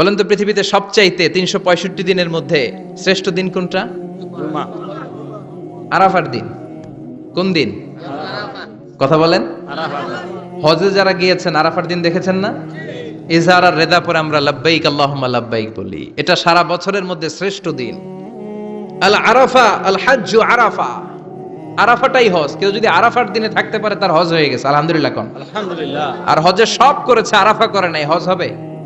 বলেন তো পৃথিবীতে সবচাইতে তিনশো পঁয়ষট্টি দিনের মধ্যে শ্রেষ্ঠ দিন কোনটা? আরাফার দিন। কোন দিন? কথা বলেন। হজে যারা গিয়েছেন আরাফার দিন দেখেছেন না? ইজহার আর রেদা পরে আমরা লাব্বাইক আল্লাহুম্মা লাব্বাইক বলি। এটা সারা বছরের মধ্যে শ্রেষ্ঠ দিন। আল আরাফা আল হাজ্জু আরাফা। আরাফাটাই হজ। কেউ যদি আরাফার দিনে থাকতে পারে তার হজ হয়ে গেছে। আলহামদুলিল্লাহ কোন। আলহামদুলিল্লাহ। আর হজে সব করেছে আরাফা করে নাই। হজ হবে?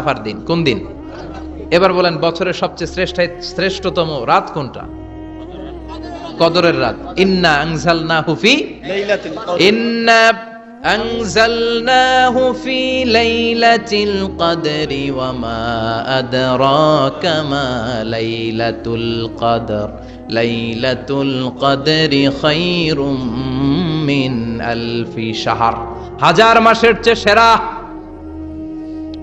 আফার দিন? কোন দিন? এবার বলেন বছরের সবচেয়ে শ্রেষ্ঠ শ্রেষ্ঠতম রাত কোনটা? কদরের রাত। ইন্না আংজালনা হুফি ইন্না আংজালনাহু ফি লাইলাতিল কদরি ওয়া মা আদরাকা মা লাইলাতুল কদর। লাইলাতুল কদরি খায়রুম মিন আলফি শাহর। হাজার মাসের চেয়ে সেরা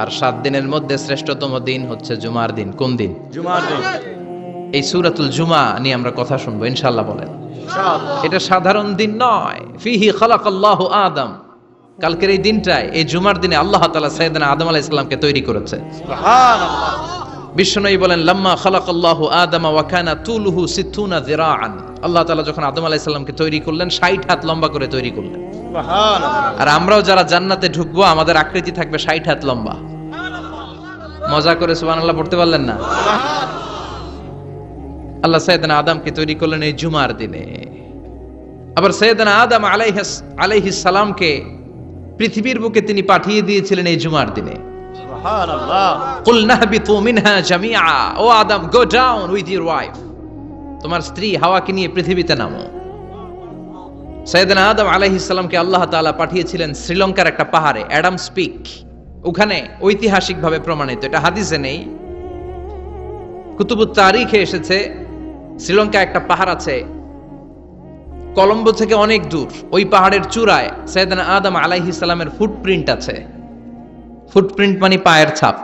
আর সাত দিনের মধ্যে শ্রেষ্ঠতম দিন হচ্ছে জুমার দিন। কোন দিন? জুমার দিন। এই সুরাতুল জুমা নিয়ে আমরা কথা শুনব ইনশাল্লাহ বলেন। এটা সাধারণ দিন নয়। ফিহি খালাকাল্লাহু আদম। কালকের এই দিনটায় এই জুমার দিনে আল্লাহ তাআলা সাইয়েদনা আদম আলাইহিস সালামকে তৈরি করেছে। সুবহানাল্লাহ। বিশ্বনবী বলেন লাম্মা খালাকাল্লাহু আদম ওয়া কানা তুলুহু সিত্তুনা যিরাআন। আল্লাহ তাআলা যখন আদম আলাইহিস সালামকে তৈরি করলেন 60 হাত লম্বা করে তৈরি করলেন। আর আমরাও যারা জান্নাতে ঢুকবো আমাদের আকৃতি থাকবে 60 হাত লম্বা। মজা করে সুবহানাল্লাহ পড়তে পারলেন না? আল্লাহ সৈয়দনা আদমকে তৈরি করলেন এই জুমার দিনে। আবার সৈয়দনা আদম আলাইহিস আলাইহিস সালামকে পৃথিবীর বুকে তিনি পাঠিয়ে দিয়েছিলেন এই জুমার দিনে। তোমার স্ত্রী হাওয়াকে নিয়ে পৃথিবীতে নামো। আদম আল্লাহ পাঠিয়েছিলেন শ্রীলঙ্কার একটা পাহাড়ে, অ্যাডাম স্পিক। ওখানে ঐতিহাসিকভাবে প্রমাণিত, এটা হাদিসে নেই। কুতুবুত তারিখে এসেছে, শ্রীলঙ্কা একটা পাহাড় আছে, কলম্বো থেকে অনেক দূর। ওই পাহাড়ের চূড়ায় সৈয়দনা আদম আলাইহিস সালামের ফুটপ্রিন্ট আছে। ফুটপ্রিন্ট মানে পায়ের ছাপ।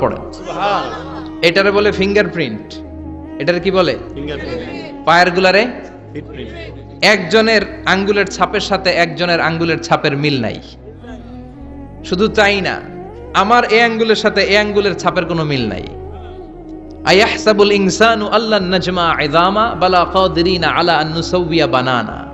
পড়েন। সুবহানাল্লাহ। এটারে বলে ফিঙ্গারপ্রিন্ট এটারে কি বলে? পায়ের গুলারে? একজনের আঙ্গুলের ছাপের সাথে একজনের আঙ্গুলের ছাপের মিল নাই। শুধু তাই না আমার এ আঙ্গুলের সাথে এ আঙ্গুলের ছাপের কোনো মিল নাই। আয়াহসাবুল ইনসানু আল্লাহ নাজমা ইদামা বালা কাদিরিনা আলা আন নুসাউবিয়া বানানা।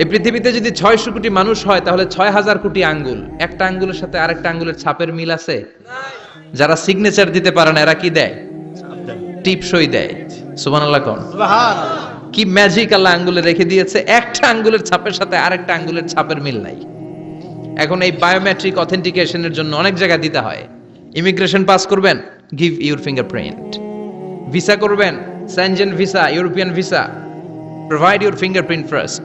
এই পৃথিবীতে যদি ছয়শো কোটি মানুষ হয় তাহলে ছয় হাজার কোটি আঙ্গুল। একটা আঙ্গুলের সাথে আরেকটা আঙ্গুলের ছাপের মিল আছে? যারা সিগনেচার দিতে পারে না এরা কি দেয়? টিপসই দেয়। সুবান আল্লাহ কোন কি ম্যাজিক আল্লাহ আঙ্গুলে রেখে দিয়েছে? একটা আঙ্গুলের ছাপের সাথে আরেকটা আঙ্গুলের ছাপের মিল নাই। এখন এই বায়োমেট্রিক অথেন্টিকেশনের জন্য অনেক জায়গায় দিতে হয়। ইমিগ্রেশন পাস করবেন গিভ ইউর ফিঙ্গারপ্রিন্ট ভিসা করবেন Schengen visa European visa provide your fingerprint first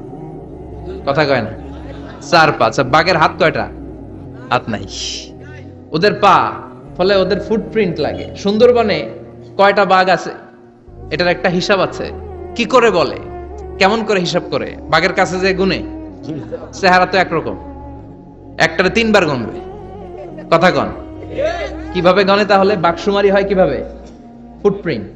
কথা কয় না। চার পা আচ্ছা বাঘের হাত কয়টা? হাত নাই। ওদের পা, ফলে ওদের ফুটপ্রিন্ট লাগে। সুন্দরবনে কয়টা বাঘ আছে? এটার একটা হিসাব আছে। কি করে বলে? কেমন করে হিসাব করে? বাঘের কাছে যে গুনে চেহারা তো একরকম। একটারে তিনবার গুনবে কথা কন। কীভাবে গনে তাহলে? বাকসুমারি হয় কীভাবে? ফুটপ্রিন্ট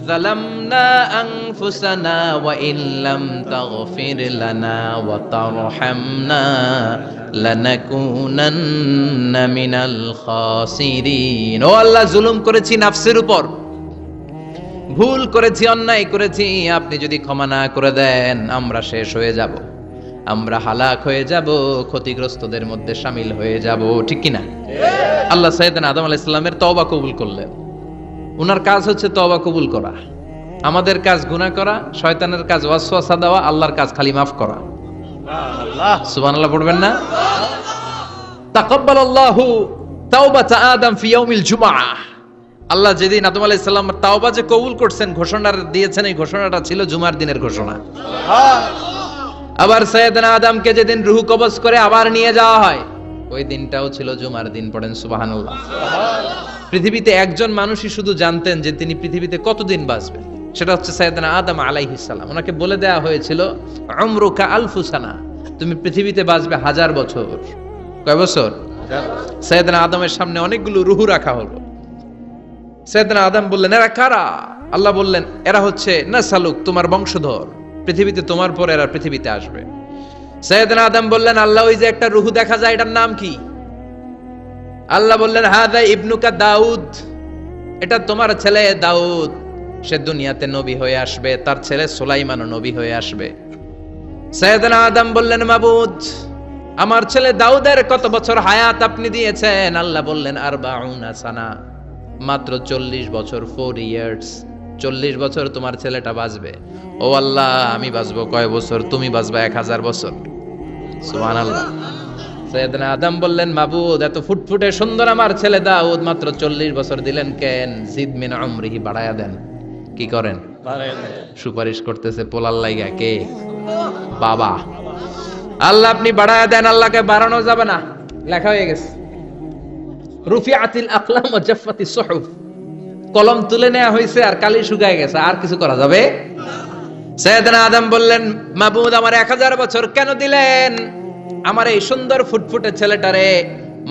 ظلمنا أنفسنا وإن لم تغفر لنا وترحمنا لنكونن من الخاسرين ও আল্লাহ জুলুম করেছি নাফসের উপর ভুল করেছি অন্যায় করেছি আপনি যদি ক্ষমা না করে দেন আমরা শেষ হয়ে যাব আমরা হালাক হয়ে যাব ক্ষতিগ্রস্তদের মধ্যে সামিল হয়ে যাব ঠিক কি না আল্লাহ সাইয়েদান আদম আলাইহিস সালামের তওবা কবুল করলেন ওনার কাজ হচ্ছে তওবা কবুল করা। আমাদের কাজ গুনাহ করা শয়তানের কাজ ওয়াসওয়াসা দেওয়া আল্লাহর কাজ খালি মাফ করা। সুবহানাল্লাহ। পড়বেন না? তাকাব্বালাল্লাহু তাওবাতা আদম ফি ইয়াউমিল জুমআহ। আল্লাহ যেদিন আদম আলাইহিস সালাম তাওবা যে কবুল করছেন ঘোষণা দিয়েছেন এই ঘোষণাটা ছিল জুমার দিনের ঘোষণা। আবার সৈয়দনা আদমকে যেদিন রুহু কবজ করে আবার নিয়ে যাওয়া হয় ওই দিনটাও ছিল জুমার দিন, পড়েন সুবহানাল্লাহ। পৃথিবীতে একজন মানুষই শুধু জানতেন যে তিনি পৃথিবীতে কতদিন বাঁচবেন। সেটা হচ্ছে সৈয়দনা আদম আলাইহিস সালাম। ওনাকে বলে দেওয়া হয়েছিল আমরুকা আলফু সানা তুমি পৃথিবীতে বাঁচবে হাজার বছর। কয় বছর? সৈয়দনা আদমের সামনে অনেকগুলো রুহু রাখা হলো। সৈয়দনা আদম বললেন, এরা কারা? আল্লাহ বললেন, এরা হচ্ছে না সালুক তোমার বংশধর। পৃথিবীতে তোমার পর এরা পৃথিবীতে আসবে। সৈয়দনা আদম বললেন, আল্লাহ, ওই যে একটা রুহু দেখা যায়, এটার নাম কি? আল্লাহ বললেন, হাদা ইবনুকা দাউদ। এটা তোমার ছেলে দাউদ। সে দুনিয়াতে নবী হয়ে আসবে, তার ছেলে সুলাইমানও নবী হয়ে আসবে। সৈয়দনা আদম বললেন, মাবুদ, আমার ছেলে দাউদের কত বছর হায়াত আপনি দিয়েছেন? আল্লাহ বললেন আর সানা, মাত্র চল্লিশ বছর ফোর ইয়ার্স চল্লিশ বছর তোমার ছেলেটা বাঁচবে। ও আল্লাহ আমি বাঁচবো কয় বছর? তুমি বাঁচবা এক হাজার বছর। সুবহানাল্লাহ। সৈয়দনা আদম বললেন মাবুদ এত ফুটফুটে সুন্দর আমার ছেলে দাউদ মাত্র চল্লিশ বছর দিলেন কেন? জিদ মিন আমরিহি বাড়ায়া দেন। কি করেন? সুপারিশ করতেছে পোলার লাইগা কে? বাবা। আল্লাহ আপনি বাড়ায়া দেন আল্লাহকে বাড়ানো যাবে না। লেখা হয়ে গেছে। রুফিআতিল আকলাম ওয়া জাফফাতিস সুহুফ। কলম তুলে নেওয়া হয়েছে আর কালি শুকায় গেছে, আর কিছু করা যাবে? সৈয়দনা আদম বললেন, মাবুদ, আমার এক হাজার বছর কেন দিলেন? আমার এই সুন্দর ফুটফুটে ছেলেটারে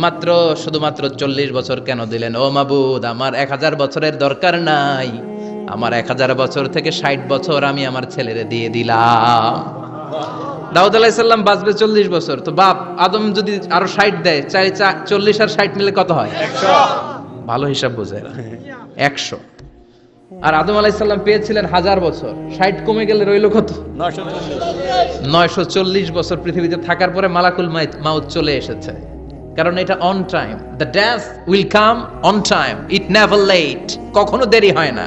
মাত্র শুধুমাত্র চল্লিশ বছর কেন দিলেন? ও মাবুদ, আমার এক হাজার বছরের দরকার নাই। আমার এক হাজার বছর থেকে ষাট বছর আমি আমার ছেলেরে দিয়ে দিলাম। দাউদ আলাইসাল্লাম বাঁচবে চল্লিশ বছর। তো বাপ, আদম যদি আরও ষাট দেয়, চাই চল্লিশ আর ষাট মিলে কত হয়? ভালো হিসাব বোঝে। একশো। আর আদম আলাইসাল্লাম পেয়েছিলেন হাজার বছর। ষাট কমে গেলে রইল কত? নয়শো চল্লিশ বছর পৃথিবীতে থাকার পরে মালাকুল মাউত চলে এসেছে। কারণ এটা on time the days will come on time it never late কখনো দেরি হয় না।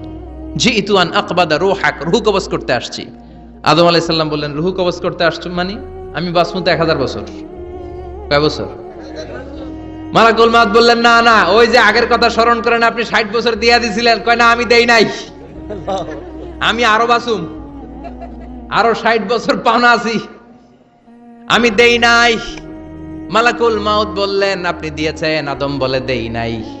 জি ইতুয়ান আকবাদা রুহ হাক রুহু কবজ করতে আসছি। আদম আলাইহিস সাল্লাম বললেন, রুহু কবজ করতে আসছো মানে? আমি বাসমুতে এক হাজার বছর। কয় বছর? মালাকুল মাউত বললেন, না না, ওই যে আগের কথা স্মরণ করেন আপনি, ষাট বছর দিয়া দিছিলেন। কয়, না, আমি দেই নাই। আমি আরও বাসুম আরও ষাট বছর পাওনা আছি। আমি দেই নাই। মালাকুল মাউত বললেন, আপনি দিয়েছেন, আদম বলে দেই নাই।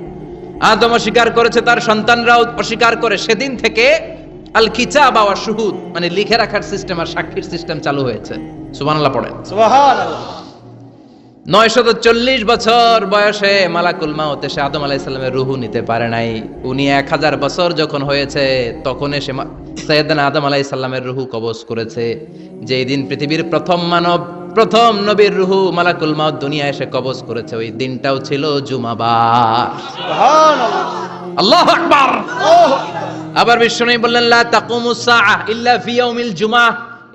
আদম অস্বীকার করেছে তার সন্তানরাও অস্বীকার করে। সেদিন থেকে আল কিতাব ওয়া শুহুদ মানে লিখে রাখার সিস্টেম আর সাক্ষীর সিস্টেম চালু হয়েছে। সুবহানাল্লাহ পড়েন। নয়শত চল্লিশ বছর বয়সে মালাকুল মাউত এসে আদম আলাইসাল্লামের রুহু নিতে পারে নাই। উনি এক হাজার বছর যখন হয়েছে তখন এসে সৈয়দনা আদম আলাইসাল্লামের রুহু কবজ করেছে। যেই দিন পৃথিবীর প্রথম মানব প্রথম নবীর রুহু মালাকুল মাউত দুনিয়া এসে কবজ করেছে। ওই দিনটাও ছিল জুমাবার। আল্লাহ আকবার। আবার বিষ্ণু বললেন লা তাকুমু সাআহ ইল্লা ফি ইয়াউমিল জুমা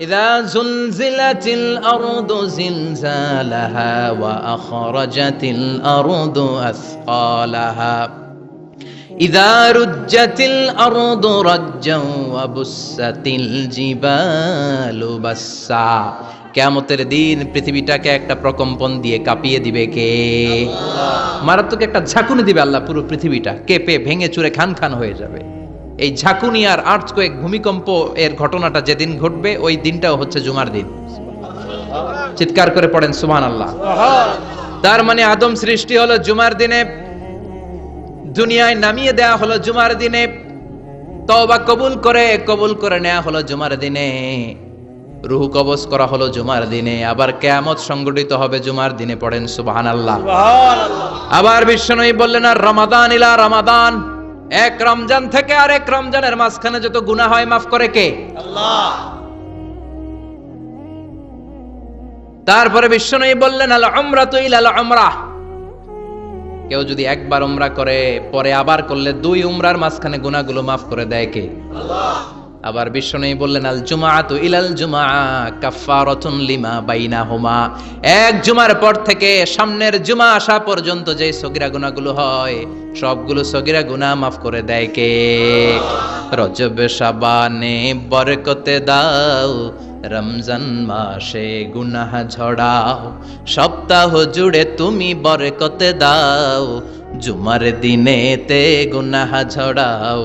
ইযা জুলজিলাতিল আরদু জিলজালাহা ওয়া আখরাজাতিল আরদু আসকালাহা ইযা রুজ্জাতিল আরদু ওয়া বুসাতিল জিবালু বাসসা কেয়ামতের দিন পৃথিবীটাকে একটা প্রকম্পন দিয়ে কাঁপিয়ে দিবে কে? মারাত্মক একটা ঝাঁকুনি দিবে আল্লাহ পুরো পৃথিবীটা। কেঁপে, ভেঙে চুরে খান খান হয়ে যাবে। এই ঝাঁকুনি আর আর্থ কয়েক ভূমিকম্প এর ঘটনাটা যেদিন ঘটবে, ওই দিনটাও হচ্ছে জুমার দিন। চিৎকার করে পড়েন সুমান আল্লাহ তার মানে আদম সৃষ্টি হলো জুমার দিনে, দুনিয়ায় নামিয়ে দেয়া হলো জুমার দিনে, তওবা কবুল করে কবুল করে নেওয়া হলো জুমার দিনে। রুহু কবজ করা হলো জুমার দিনে আবার কেয়ামত সংগঠিত হবে জুমার দিনে পড়েন সুবহান আল্লাহ আবার বিশ্বনবী বললেন আর রমাদান ইলা রমাদান। এক রমজান থেকে আর এক রমজানের মাঝখানে যত গুনাহ হয় মাফ করে কে? তারপরে বিশ্বনবী বললেন আল উমরা তো ইলাল উমরা। কেউ যদি একবার উমরা করে পরে আবার করলে দুই উমরার মাঝখানে গুনাহগুলো মাফ করে দেয় কে? আবার বিশ্বনবী বললেন, আল জুমাআতু ইলাল জুমআ কাফফারাতুন লিমা বাইনা হোমা এক জুমার পর থেকে সামনের জুমা আসা পর্যন্ত যে সগিরা গুনাহগুলো হয়, সবগুলো সগিরা গুনাহ মাফ করে দেয় কে? রজব শাবানে বরকতে দাও, রমজান মাসে গুনাহ ঝড়াও, সপ্তাহ জুড়ে তুমি বরকতে দাও, জুমার দিনেতে গুনাহ ঝড়াও।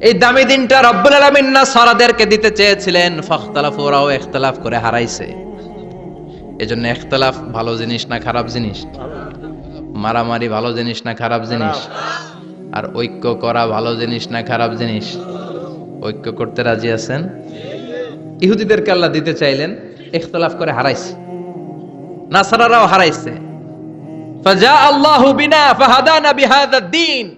এই দামি দিনটা রব্বুল আলামিন না সারাদেরকে দিতে চেয়েছিলেন, ফাখতালাফু, ওরাও ইখতলাফ করে হারাইছে। এজন্য ইখতলাফ ভালো জিনিস না খারাপ জিনিস? মারামারি ভালো জিনিস না খারাপ জিনিস? আর ঐক্য করা ভালো জিনিস না খারাপ জিনিস? ঐক্য করতে রাজি আছেন? ইহুদিদেরকে আল্লাহ দিতে চাইলেন, ইখতলাফ করে হারাইছে। নাসারারাও হারাইছে। ফাজা আল্লাহু বিনা ফাহাদানা বিহাদা দ্বীন।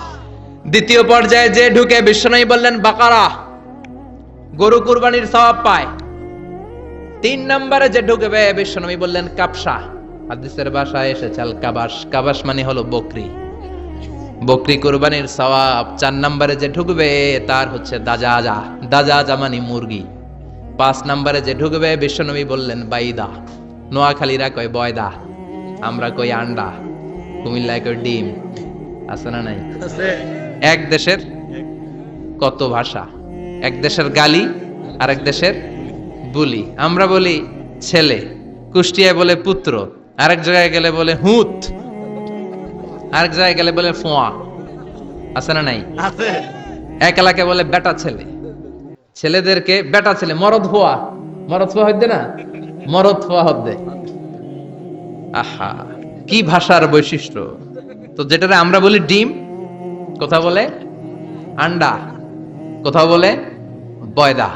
দ্বিতীয় পর্যায়ে যে ঢুকে বিশ্বনয়ী বললেন, বাকারা, গরু কুরবানির সওয়াব পায়। তিন নম্বরে যে ঢুকবে বিশ্বনবী বললেন কাপসা হাদিসের ভাষায় এসেছে, আল কাবাস কাবাস মানে হলো বকরি। বকরি কুরবানির সওয়াব চার নম্বরে যে ঢুকবে, তার হচ্ছে দাজাজা। দাজাজা মানে মুরগি। পাঁচ নম্বরে যে ঢুকবে বিশ্বনবী বললেন, বাইদা। নোয়াখালীরা কয়, বয়দা। আমরা কই, আন্ডা। কুমিল্লায় কই ডিম। আছে না নাই? আছে। এক দেশের কত ভাষা? এক দেশের গালি আর এক দেশের বুলি। আমরা বলি ছেলে। কুষ্টিয়ায় বলে পুত্র আরেক জায়গায় গেলে বলে হুত আরেক জায়গায় গেলে বলে ফোয়া। আছে না নাই? আছে। এক এলাকায় বলে বেটা ছেলে। ছেলেদেরকে বেটা ছেলে মরদ হওয়া মরদ হওয়া হদ্দে না? মরদ হওয়া হদ্দে আহা কি ভাষার বৈশিষ্ট্য? তো যেটারে আমরা বলি ডিম কথা বলে? আন্ডা। কোথাও বলে? বয়দা।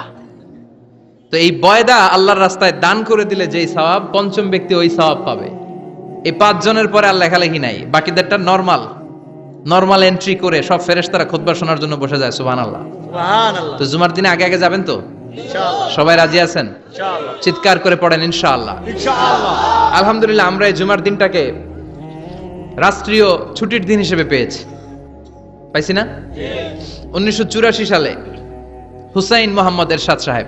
তো এই বয়দা আল্লাহর রাস্তায় দান করে দিলে যেই স্বভাব পঞ্চম ব্যক্তি ওই স্বভাব পাবে। এই পাঁচ জনের পরে আর লেখালেখি নাই। বাকিদেরটা নর্মাল নর্মাল এন্ট্রি করে সব ফেরেশতারা খুতবা শোনার জন্য বসে যায় সুবহানাল্লাহ। সুবহানাল্লাহ। তো জুমার দিনে আগে আগে যাবেন তো? সবাই রাজি আছেন? চিৎকার করে পড়েন ইনশাআল্লাহ। আলহামদুলিল্লাহ আমরা এই জুমার দিনটাকে রাষ্ট্রীয় ছুটির দিন হিসেবে পেয়েছি। পাইছি না? উনিশশো সালে হুসাইন মোহাম্মদ এরশাদ সাহেব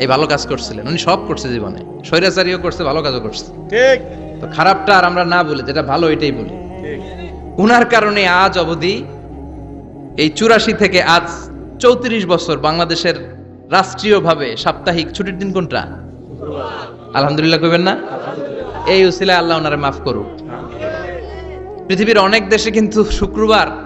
এই ভালো কাজ করছিলেন। উনি সব করছে জীবনে। স্বৈরাচারীও করছে ভালো কাজও করছে। ঠিক। তো খারাপটা আর আমরা না বলি যেটা ভালো এটাই বলি। উনার কারণে আজ অবধি এই চুরাশি থেকে আজ চৌত্রিশ বছর বাংলাদেশের রাষ্ট্রীয়ভাবে সাপ্তাহিক ছুটির দিন কোনটা? আলহামদুলিল্লাহ কইবেন না? এই উসিলায় আল্লাহ ওনারে মাফ করুক। পৃথিবীর অনেক দেশে কিন্তু শুক্রবার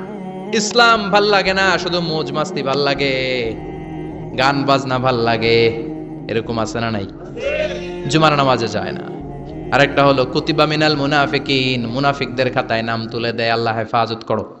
ইসলাম ভালো লাগে না, শুধু মৌজ মাস্তি ভালো লাগে, গান বাজনা ভালো লাগে, এরকম আছে না নাই? জুমার নামাজে যায় না। আরেকটা হলো, কুতিবা মিনাল মুনাফিকিন, মুনাফিকদের খাতায় নাম তুলে দেয়, আল্লাহ হেফাজত করো।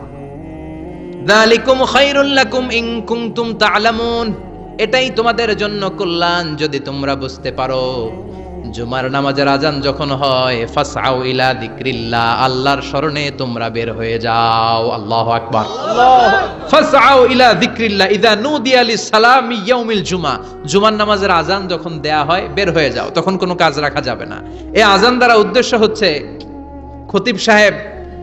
যালিকুম খায়রুল লাকুম ইন তা'লামুন। এটাই তোমাদের জন্য কল্যাণ যদি তোমরা বুঝতে পারো। জুমার নামাজের আজান যখন হয়, ফাসআউ ইলা যিকরিল্লাহ, আল্লাহর স্মরণে তোমরা বের হয়ে যাও। আল্লাহু আকবার। ফাসআউ ইলা যিকরিল্লাহ, ইদা নুদিয়া লিস-সালামি ইয়াউমিল জুমা। জুমার নামাজের আজান যখন দেয়া হয়, বের হয়ে যাও। তখন কোনো কাজ রাখা যাবে না। এই আজান দ্বারা উদ্দেশ্য হচ্ছে, খতিব সাহেব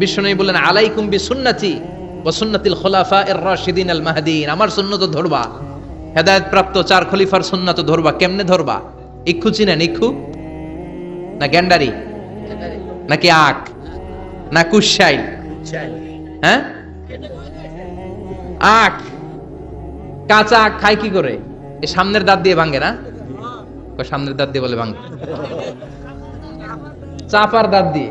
বিশ্বনবী বললেন, আলাইকুম বি সুন্নতি সুন্নাতিল খোলাফা এর রাশিদিন আল মাহদিন। আমার সুন্নত ধরবা। হেদায়েত প্রাপ্ত চার খলিফার সুন্নত ধরবা। কেমনে ধরবা? ইক্ষু চিনেন ইক্ষু না গ্যান্ডারি? নাকি আখ? না কুশাইল? হ্যাঁ? আখ? কাঁচা আখ খায় কি করে? এই সামনের দাঁত দিয়ে ভাঙে না? সামনের দাঁত দিয়ে বলে ভাঙে। চাপার দাঁত দিয়ে।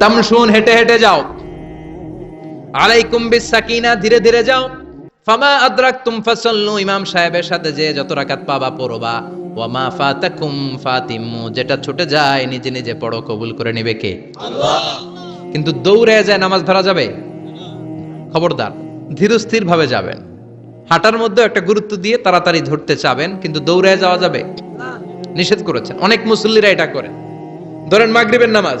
তামশুন হেঁটে হেঁটে যাও। আলাইকুম বিসাকিনা ধীরে ধীরে যাও। ফামা আদরাকতুম ফাসাল্লু, ইমাম সাহেবের সাথে যে যত রাকাত পাবা, পড়বা। ওয়ামা ফাতাকুম ফাতিম্মু যেটা ছুটে যায়, নিজে নিজে পড়ো, কবুল করে নেবে কে? কিন্তু দৌড়ে যায় নামাজ ধরা যাবে? খবরদার ধীরস্থির ভাবে যাবেন। হাঁটার মধ্যে একটা গুরুত্ব দিয়ে তাড়াতাড়ি ধরতে চাবেন, কিন্তু দৌড়ে যাওয়া যাবে? নিষেধ করেছেন। অনেক মুসল্লিরা এটা করে ধরেন মাগরিবের নামাজ।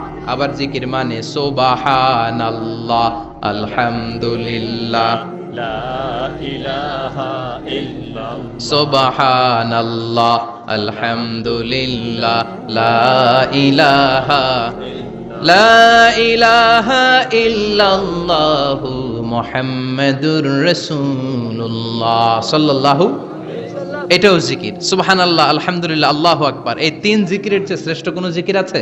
আবার জিকির মানে সুবহানাল্লাহ আলহামদুলিল্লাহ। লা ইলাহা ইল্লাল্লাহ। সুবহানাল্লাহ আলহামদুলিল্লাহ। লা ইলাহা লা ইলাহা ইল্লাল্লাহু মুহাম্মাদুর রাসূলুল্লাহ সাল্লাল্লাহু এটাও জিকির। সুবহানাল্লাহ আলহামদুলিল্লাহ আল্লাহু আকবার। এই তিন জিকিরের চেয়ে শ্রেষ্ঠ কোনো জিকির আছে?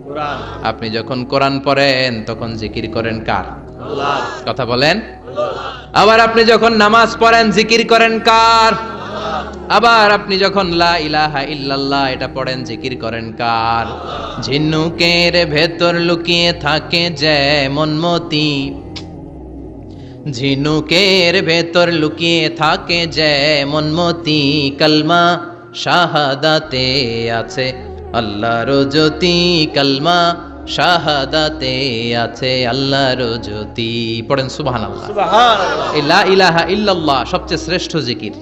আপনি যখন কোরআন পড়েন তখন জিকির করেন কার? কথা বলেন? আবার আপনি যখন নামাজ পড়েন জিকির করেন কার? আবার আপনি যখন লা ইলাহা ইল্লাল্লাহ এটা পড়েন জিকির করেন কার? ঝিনুকের ভেতর লুকিয়ে থাকে যেমন মতি। ঝিনুকের ভেতর লুকিয়ে থাকে যেমন মতি। কালমা শাহাদাতে আছে আল্লাহর জ্যোতি কালমা শাহাদাতে আছে আল্লাহর জ্যোতি। পড়েন সুবহানাল্লাহ। সুবহানাল্লাহ। এই লা ইলাহা ইল্লাল্লাহ সবচেয়ে শ্রেষ্ঠ জিকির।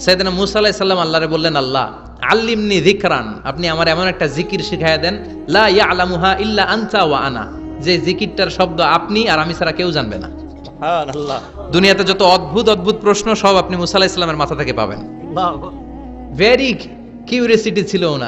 সাইয়েদনা মুসা আলাইহিস সালাম আল্লাহরে বললেন আল্লাহ আল্লিমনি যিকরান। আপনি আমার এমন একটা জিকির শিখায় দেন লা ইয়ালামুহা ইল্লা আনতা ওয়া আনা। যে জিকিরটার শব্দ আপনি আর আমি ছাড়া কেউ জানবে না। দুনিয়াতে যত অদ্ভুত অদ্ভুত প্রশ্ন সব আপনি মুসা আলাইহিস সালামের মাথা থেকে পাবেন। আল্লাহ ভেরি কিউরিয়াসিটি ছিল ওনার।